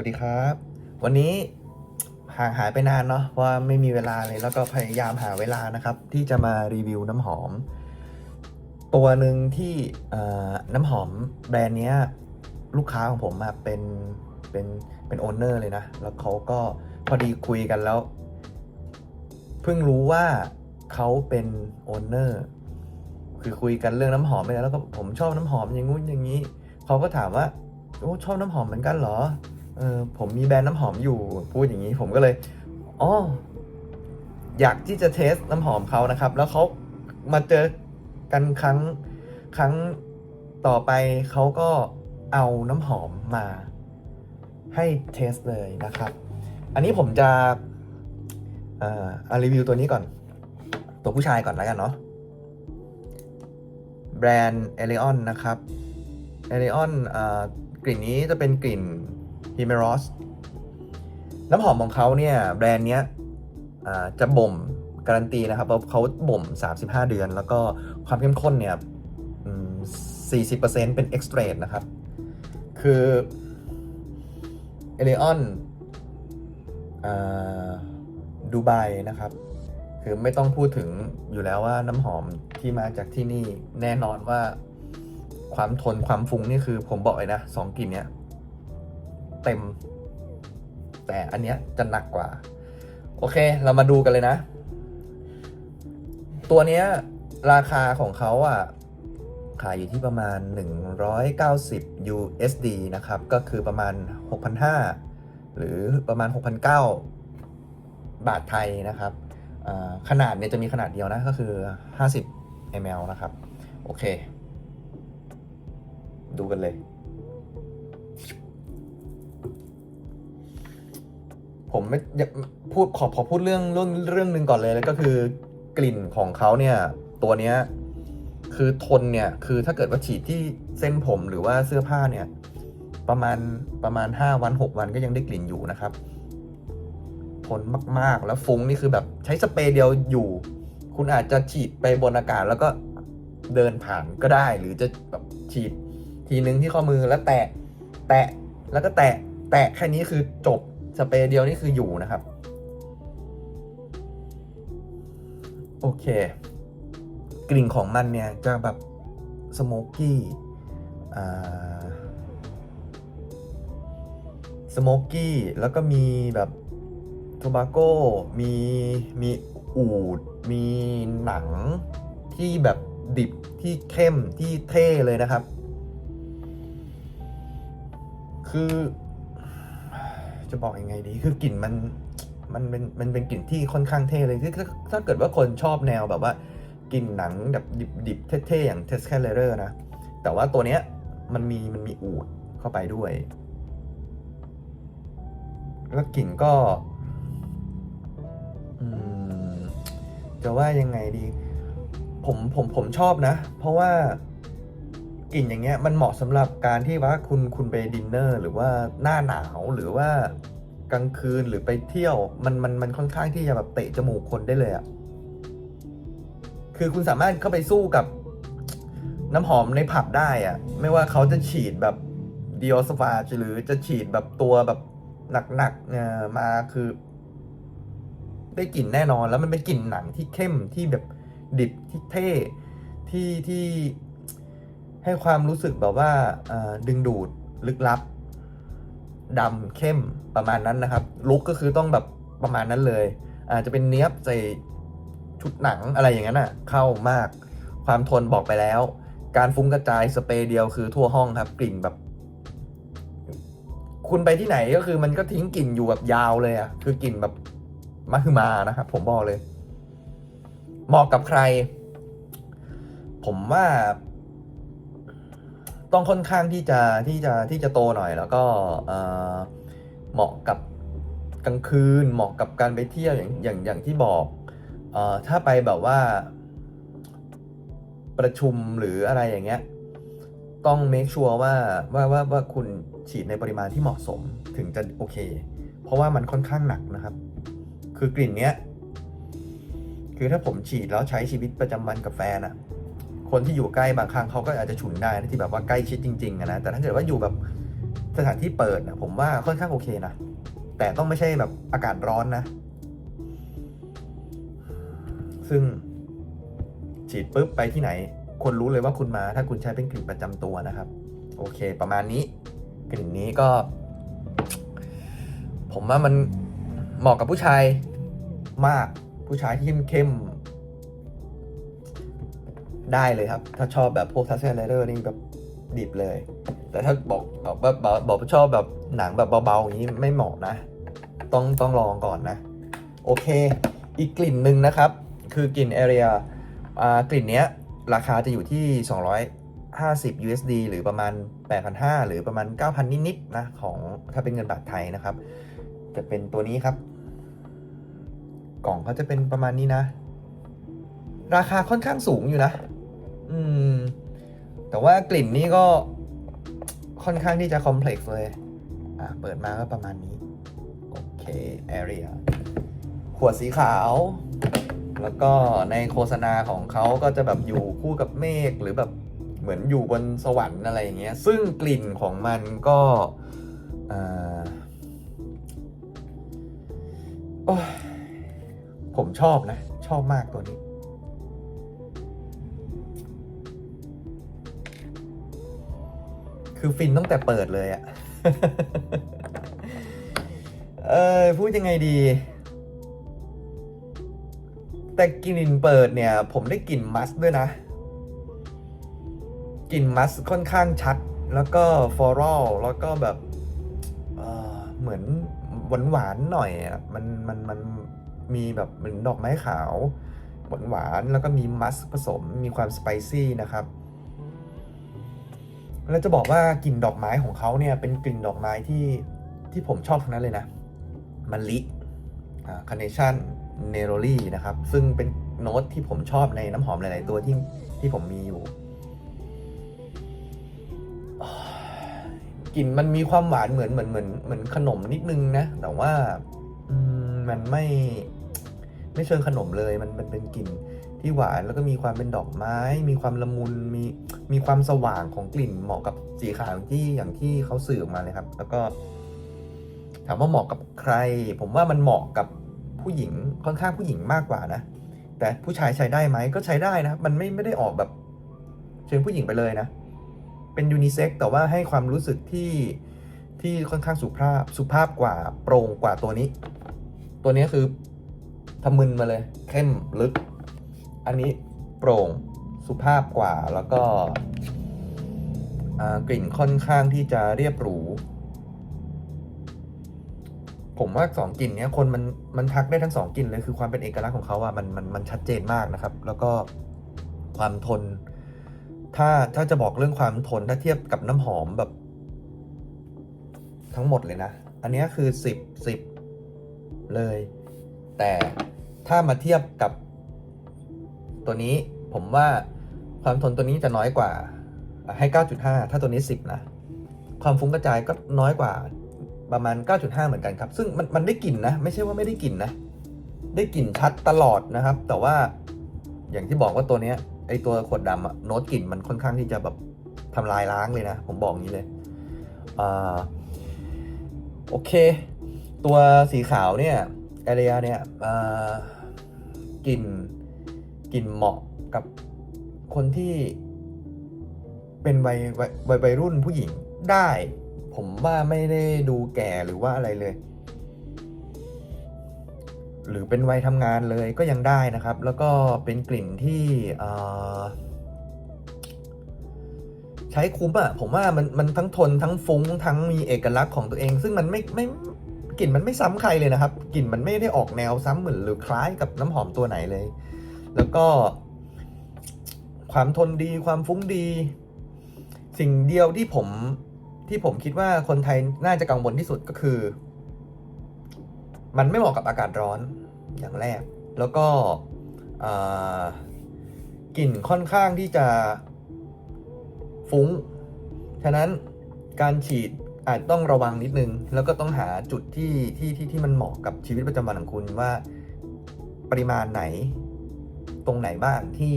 วัสดีครับ วันนี้ห่างหายไปนานเนาะเพราะว่าไม่มีเวลาเลยแล้วก็พยายามหาเวลานะครับ ที่จะมารีวิวน้ำหอม ตัวหนึ่งที่น้ำหอมแบรนด์เนี้ยลูกค้าของผมอะเป็นเป็นเป็นโอนเนอร์เลยนะ แล้วเขาก็พอดีคุยกันแล้ว เพิ่งรู้ว่าเขาเป็นโอนเนอร์คือคุยกันเรื่องน้ำหอมไปแล้วแล้วก็ผมชอบน้ำหอมอย่างงู้นอย่างนี้ เขาก็ถามว่าโอ้ชอบน้ำหอมเหมือนกันเหรอ เออผมมีแบรนด์น้ำหอมอยู่พูดอย่างนี้ ผมก็เลยอ๋ออยากที่จะเทสน้ำหอมเขานะครับ แล้วเขามาเจอกันครั้งครั้งต่อไปเขาก็เอาน้ำหอมมาให้เทสเลยนะครับ อันนี้ผมจะอ่ารีวิวตัวนี้ก่อน ตัวผู้ชายก่อนแล้วกันเนาะแบรนด์ e l e o n นนะครับ e l e o n อ่ากลิ่นนี้จะเป็นกลิ่น h i m e r o s น้ำหอมของเขาเนี่ยแบรนด์เนี้ยจะบ่มการันตีนะครับว่าเขาบ่ม 35 เดือน แล้วก็ความเข้มข้นเนี่ยอืม40%เป็น e x t r a นะครับ คือ e l e o n อ่าดูไบนะครับ คือไม่ต้องพูดถึงอยู่แล้วว่าน้ำหอมที่มาจากที่นี่แน่นอนว่าความทนความฟุ้งนี่คือผมบอกเลยนะสองกลิ่นเนี้ย เต็ม แต่อันเนี้ยจะหนักกว่า โอเค เรามาดูกันเลยนะ ตัวเนี้ยราคาของเขาอะ ขายอยู่ที่ประมาณ 190 USD นะครับ ก็คือประมาณ 6,500 หรือประมาณ 6,900 บาทไทยนะครับ ขนาดเนี่ยจะมีขนาดเดียวนะ ก็คือ 50 ml นะครับ โอเค ดูกันเลย ผมไม่อยากพูดขอขอพูดเรื่องเรื่องเรื่องหนึ่งก่อนเลยแล้วก็คือกลิ่นของเขาเนี่ย ตัวเนี้ยคือทนเนี่ย คือถ้าเกิดว่าฉีดที่เส้นผมหรือว่าเสื้อผ้าเนี่ย ประมาณประมาณ 5 วัน 6 วันก็ยังได้กลิ่นอยู่นะครับ ทนมากๆแล้วฟุ้งนี่คือแบบใช้สเปรย์เดียวอยู่ คุณอาจจะฉีดไปบนอากาศแล้วก็เดินผ่านก็ได้ หรือจะแบบฉีดทีนึงที่ข้อมือแล้วแตะแตะแล้วก็แตะแตะแค่นี้คือจบ สเปรย์เดียวนี่คืออยู่นะครับ โอเค กลิ่นของมันเนี่ยจะแบบสโมกกี้สโมกกี้แล้วก็มีแบบโทบาโก้มีมีอูด มีหนังที่แบบดิบที่เข้มที่เท่เลยนะครับ คือ จะบอกยังไงดี คือกลิ่นมันมันเป็นมันเป็นกลิ่นที่ค่อนข้างเท่เลยถ้าถ้าเกิดว่าคนชอบแนวแบบว่ากลิ่นหนังแบบดิบๆเท่ๆอย่างเทสแคลเลอร์นะ แต่ว่าตัวเนี้ยมันมีมันมีอูดเข้าไปด้วย แล้วกลิ่นก็จะว่ายังไงดี ผมผมผมชอบนะ เพราะว่า กลิ่นอย่างเงี้ยมันเหมาะสำหรับการที่ว่าคุณคุณไปดินเนอร์ หรือว่าหน้าหนาวหรือว่ากลางคืนหรือไปเที่ยวมันมันมันค่อนข้างที่จะแบบเตะจมูกคนได้เลยอะคือคุณสามารถเข้าไปสู้กับน้ำหอมในผับได้อะไม่ว่าเขาจะฉีดแบบดิออสฟาหรือจะฉีดแบบตัวแบบหนักๆเอ่อมาคือ ได้กลิ่นแน่นอนแล้วมันเป็นกลิ่นหนังที่เข้มที่แบบดิบที่เท่ที่ที่ ให้ความรู้สึกแบบว่าดึงดูดลึกลับดำเข้มประมาณนั้นนะครับ ลุกก็คือต้องแบบประมาณนั้นเลย อาจจะเป็นเนี้ยบใส่ชุดหนังอะไรอย่างนั้นอะ เข้ามาก ความทนบอกไปแล้ว การฟุ้งกระจายสเปรย์เดียวคือทั่วห้องครับ กลิ่นแบบ คุณไปที่ไหนก็คือมันก็ทิ้งกลิ่นอยู่แบบยาวเลยอะ คือกลิ่นแบบมาคือมานะครับผมบอกเลยเหมาะกับใคร ผมว่า ต้องค่อนข้างที่จะที่จะที่จะโตหน่อย แล้วก็เหมาะกับกลางคืนเหมาะกับการไปเที่ยวอย่างอย่างอย่างที่บอกเอ่อถ้าไปแบบว่า ประชุมหรืออะไรอย่างเงี้ยต้องเมคชัวร์ว่าว่าว่าว่าคุณฉีดในปริมาณที่เหมาะสมถึงจะโอเค เพราะว่ามันค่อนข้างหนักนะครับ คือกลิ่นเนี้ย คือถ้าผมฉีดแล้วใช้ชีวิตประจำวันกับแฟนอะ คนที่อยู่ใกล้บางครั้งเขาก็อาจจะฉุนได้นะที่แบบว่าใกล้ชิดจริงๆนะแต่ถ้าเกิดว่าอยู่แบบสถานที่เปิดนะผมว่าค่อนข้างโอเคนะแต่ต้องไม่ใช่แบบอากาศร้อนนะ ซึ่งฉีดปุ๊บไปที่ไหน คนรู้เลยว่าคุณมา ถ้าคุณใช้เป็นกลิ่นประจำตัวนะครับ โอเค ประมาณนี้ กลิ่นนี้ก็ ผมว่ามันเหมาะกับผู้ชายมากผู้ชายที่เข้ม ได้เลยครับ ถ้าชอบแบบพวกทัสเซอร์เลอร์นี่แบบดิบเลย แต่ถ้าบอกบอกว่าบอกบอกว่าชอบแบบหนังแบบเบาๆอย่างนี้ไม่เหมาะนะ ต้องต้องลองก่อนนะ โอเค อีกกลิ่นหนึ่งนะครับ คือกลิ่น Area อ่ากลิ่นเนี้ยราคาจะอยู่ที่ 250 USD หรือประมาณ 8,500 หรือประมาณ 9,000 นิดๆนะของถ้าเป็นเงินบาทไทยนะครับ จะเป็นตัวนี้ครับ กล่องเขาจะเป็นประมาณนี้นะ ราคาค่อนข้างสูงอยู่นะ อืม แต่ว่ากลิ่นนี้ก็ค่อนข้างที่จะคอมเพล็กซ์เลย อะ เปิดมาก็ประมาณนี้ โอเค area ขวดสีขาว แล้วก็ในโฆษณาของเขาก็จะแบบอยู่คู่กับเมฆหรือแบบเหมือนอยู่บนสวรรค์อะไรอย่างเงี้ย ซึ่งกลิ่นของมันก็อ่าโอ้ผมชอบนะ ชอบมากตัวนี้ คือฟินตั้งแต่เปิดเลยอะเออพูดยังไงดี แต่กลิ่นเปิดเนี่ย ผมได้กลิ่นมัสด้วยนะกลิ่นมัสค่อนข้างชัด แล้วก็ฟลอรัลแล้วก็แบบเออเหมือนหวานหวานๆหน่อยอะมันมันมันมีแบบเหมือนดอกไม้ขาวหวานหวานๆแล้วก็มีมัสผสมมีความสไปซี่นะครับ แล้วจะบอกว่ากลิ่นดอกไม้ของเขาเนี่ยเป็นกลิ่นดอกไม้ที่ที่ผมชอบทั้งนั้นเลยนะมะลิคาร์เนชั่นเนโรลี่นะครับ ซึ่งเป็นโน้ตที่ผมชอบในน้ำหอมหลาย ๆ ตัวที่ที่ผมมีอยู่กลิ่นมันมีความหวานเหมือนเหมือนเหมือนเหมือนขนมนิดนึงนะ แต่ว่ามันไม่ ไม่เชิงขนมเลย มันมันเป็นกลิ่น ที่หวานแล้วก็มีความเป็นดอกไม้ มีความละมุนมีมีความสว่างของกลิ่นเหมาะกับสีขาวที่อย่างที่เขาสื่อออกมาเลยครับ แล้วก็ถามว่าเหมาะกับใคร ผมว่ามันเหมาะกับผู้หญิงค่อนข้างผู้หญิงมากกว่านะ แต่ผู้ชายใช้ได้ไหมก็ใช้ได้นะมันไม่ไม่ได้ออกแบบเชิงผู้หญิงไปเลยนะ เป็นยูนิเซ็กแต่ว่าให้ความรู้สึกที่ที่ค่อนข้างสุภาพสุภาพกว่าโปร่งกว่าตัวนี้ ตัวนี้คือทำมึนมาเลยเข้มลึก อันนี้โปร่งสุภาพกว่าแล้วก็กลิ่นค่อนข้างที่จะเรียบหรู ผมว่าสองกลิ่นเนี้ยคนมันมันทักได้ทั้งสองกลิ่นเลยคือความเป็นเอกลักษณ์ของเขาอะมันมันมันชัดเจนมากนะครับ แล้วก็ความทน ถ้าถ้าจะบอกเรื่องความทนถ้าเทียบกับน้ำหอมแบบ ทั้งหมดเลยนะ อันนี้คือสิบสิบเลย แต่ถ้ามาเทียบกับ ตัวนี้ผมว่าความทนตัวนี้จะน้อยกว่า ให้ 9.5 ถ้าตัวนี้ 10 นะ ความฟุ้งกระจายก็น้อยกว่าประมาณ 9.5 เหมือนกันครับ ซึ่งมันมันได้กลิ่นนะ ไม่ใช่ว่าไม่ได้กลิ่นนะ ได้กลิ่นชัดตลอดนะครับ แต่ว่าอย่างที่บอกว่าตัวเนี้ยไอตัวขวดดำอะโน้ตกลิ่นมันค่อนข้างที่จะแบบทำลายล้างเลยนะ ผมบอกงนี้เลยอ่าโอเค ตัวสีขาวเนี่ยแอเรียเนี่ยกลิ่น กลิ่นเหมาะกับคนที่เป็นวัยวัยวัยรุ่นผู้หญิงได้ ผมว่าไม่ได้ดูแก่หรือว่าอะไรเลย หรือเป็นวัยทำงานเลยก็ยังได้นะครับ แล้วก็เป็นกลิ่นที่ใช้คุ้มอะผมว่ามันมันทั้งทนทั้งฟุ้งทั้งมีเอกลักษณ์ของตัวเอง ซึ่งมันไม่ไม่กลิ่นมันไม่ซ้ำใครเลยนะครับ กลิ่นมันไม่ได้ออกแนวซ้ำเหมือนหรือคล้ายกับน้ำหอมตัวไหนเลย แล้วก็ ความทนดีความฟุ้งดี สิ่งเดียวที่ผมที่ผมคิดว่าคนไทยน่าจะกังวลที่สุดก็คือ มันไม่เหมาะกับอากาศร้อนอย่างแรก แล้วก็กลิ่นค่อนข้างที่จะฟุ้ง ฉะนั้นการฉีดอาจต้องระวังนิดนึง แล้วก็ต้องหาจุดที่ที่ที่ที่มันเหมาะกับชีวิตประจำวันของคุณว่าปริมาณไหน ตรงไหนบ้างที่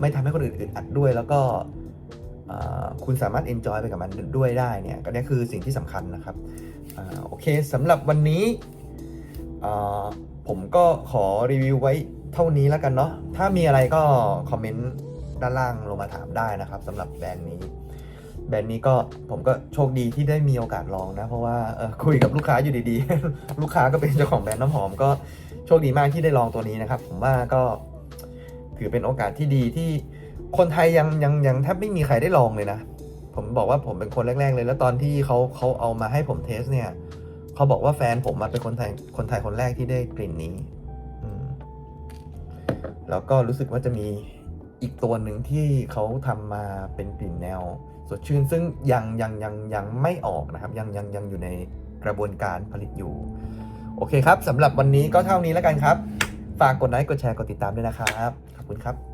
ไม่ทำให้คนอื่นอึดอัดด้วย แล้วก็คุณสามารถ enjoy ไปกับมันด้วยได้เนี่ยก็นี่คือสิ่งที่สำคัญนะครับอโอเคสำหรับวันนี้ผมก็ขอรีวิวไว้เท่านี้แล้วกันเนาะถ้ามีอะไรก็คอมเมนต์ด้านล่างลงมาถามได้นะครับสำหรับแบรนด์นี้ แบรนด์นี้ก็ผมก็โชคดีที่ได้มีโอกาสลองนะ เพราะว่าคุยกับลูกค้าอยู่ดีๆ ลูกค้าก็เป็นเจ้าของแบรนด์น้ำหอมก็โชคดีมากที่ได้ลองตัวนี้นะครับ ผมว่าก็ ถือเป็นโอกาสที่ดีที่คนไทยยังยังยังแทบไม่มีใครได้ลองเลยนะ ผมบอกว่าผมเป็นคนแรก ๆ เลย แล้วตอนที่เขาเขาเอามาให้ผมเทสเนี่ยเขาบอกว่าแฟนผมมาเป็นคนไทยคนไทยคนแรกที่ได้กลิ่นนี้แล้วก็รู้สึกว่าจะมีอีกตัวหนึ่งที่เขาทำมาเป็นกลิ่นแนว สดชื่นซึ่งยังยังยังยังไม่ออกนะครับ ยังยังยังอยู่ในกระบวนการผลิตอยู่ โอเคครับสำหรับวันนี้ก็เท่านี้แล้วกันครับ ฝากกดไลค์กดแชร์กดติดตามด้วยนะครับ คุณครับ